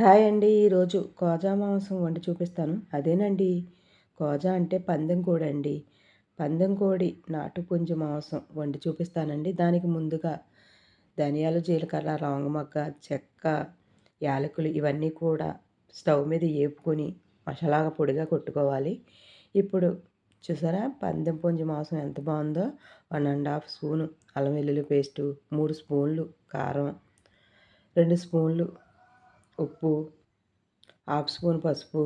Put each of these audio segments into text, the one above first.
Hi అండి. ఈరోజు కోజా మాంసం వండి చూపిస్తాను. అదేనండి. కోజా అంటే పందెం కోడి అండి. పందెం కోడి నాటుపుంజు మాంసం వండి చూపిస్తానండి. దానికి ముందుగా ధనియాలు జీలకర్ర రాంగమొగ్గ చెక్క యాలకులు ఇవన్నీ కూడా స్టవ్ మీద వేపుకొని మసాలాగా పొడిగా కొట్టుకోవాలి. ఇప్పుడు చూసారా? పందెం పుంజు మాంసం ఎంత బాగుందో. వన్ అండ్ హాఫ్ స్పూను అల్లం వెల్లుల్లి పేస్టు మూడు స్పూన్లు కారం రెండు స్పూన్లు ఉప్పు హాఫ్ స్పూన్ పసుపు.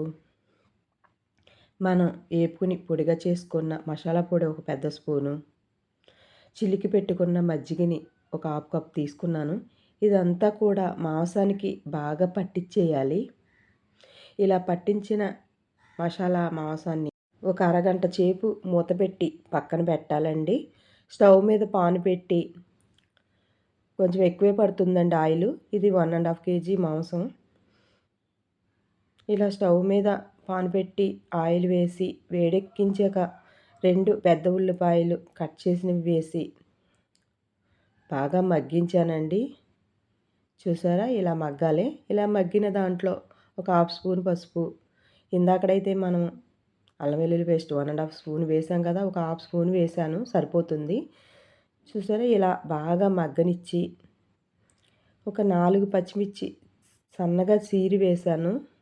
మనం వేపుకుని పొడిగా చేసుకున్న మసాలా పొడి ఒక పెద్ద స్పూను. చిలికి పెట్టుకున్న మజ్జిగని ఒక హాఫ్ కప్ తీసుకున్నాను. ఇదంతా కూడా మాంసానికి బాగా పట్టించేయాలి ఇలా పట్టించిన మసాలా మాంసాన్ని ఒక అరగంట చేపు మూత పెట్టి పక్కన పెట్టాలండి. స్టవ్ మీద పాను పెట్టి కొంచెం ఎక్కువే పడుతుందండి ఆయిల్. ఇది వన్ అండ్ హాఫ్ కేజీ మాంసం. ఇలా స్టవ్ మీద పాన్ పెట్టి ఆయిల్ వేసి వేడెక్కించాక రెండు పెద్ద ఉల్లిపాయలు కట్ చేసినవి వేసి బాగా మగ్గించానండి. చూసారా? ఇలా మగ్గాలి. ఇలా మగ్గిన దాంట్లో ఒక హాఫ్ స్పూన్ పసుపు. ఇందాకడైతే మనం అల్లం వెల్లుల్లి paste one and half spoon వేసాం కదా? ఒక హాఫ్ స్పూన్ వేసాను. సరిపోతుంది. చూసారా? ఇలా బాగా మగ్గనిచ్చి ఒక నాలుగు పచ్చిమిర్చి సన్నగా చీరి వేశాను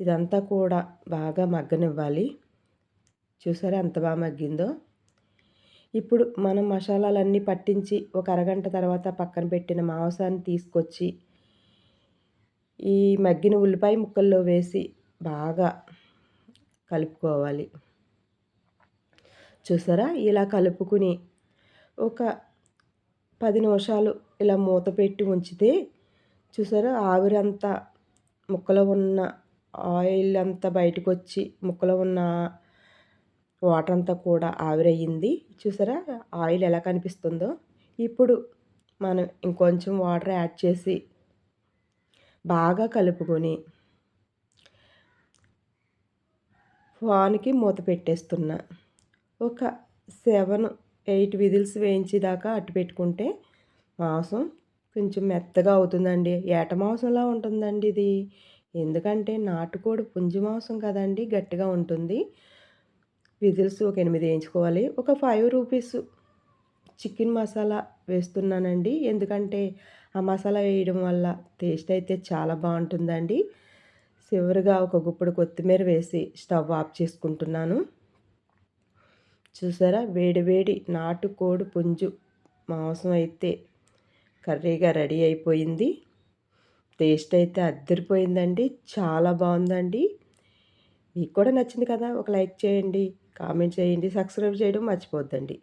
ఇదంతా కూడా బాగా మగ్గనివ్వాలి. చూసారా ఎంత బాగా మగ్గిందో? ఇప్పుడు మనం మసాలాలన్నీ పట్టించి ఒక అరగంట తర్వాత పక్కన పెట్టిన మాంసాన్ని తీసుకొచ్చి ఈ మగ్గిన ఉల్లిపాయ ముక్కల్లో వేసి బాగా కలుపుకోవాలి. చూసారా? ఇలా కలుపుకుని ఒక పది నిమిషాలు ఇలా మూత పెట్టి ఉంచితే చూసారా? ఆవిరంతా ముక్కలో ఉన్న ఆయిల్ అంతా బయటకు వచ్చి ముక్కలో ఉన్న వాటర్ అంతా కూడా ఆవిరయ్యింది చూసారా? ఆయిల్ ఎలా కనిపిస్తుందో. ఇప్పుడు మనం ఇంకొంచెం వాటర్ యాడ్ చేసి బాగా కలుపుకొని ఫాన్కి మూత పెట్టేస్తున్నా. ఒక సెవెన్ ఎయిట్ విజిల్స్ వేయించేదాకా అట్టు పెట్టుకుంటే మాంసం కొంచెం మెత్తగా అవుతుందండి. ఏట మాంసంలా ఉంటుందండి ఇది. ఎందుకంటే నాటుకోడి పుంజు మాంసం కదండి గట్టిగా ఉంటుంది. విజిల్స్ ఒక ఎనిమిది వేయించుకోవాలి. ఒక ఫైవ్ రూపీస్ చికెన్ మసాలా వేస్తున్నానండి. ఎందుకంటే ఆ మసాలా వేయడం వల్ల టేస్ట్ అయితే చాలా బాగుంటుందండి. చివరిగా ఒక గుప్పుడు కొత్తిమీర వేసి స్టవ్ ఆఫ్ చేసుకుంటున్నాను. చూసారా? వేడివేడి నాటుకోడి పుంజు మాంసం అయితే కర్రీగా రెడీ అయిపోయింది. టేస్ట్ అయితే అద్దరిపోయిందండి. చాలా బాగుందండి. మీకు కూడా నచ్చింది కదా ఒక లైక్ చేయండి కామెంట్ చేయండి సబ్స్క్రైబ్ చేయడం మర్చిపోద్దండి.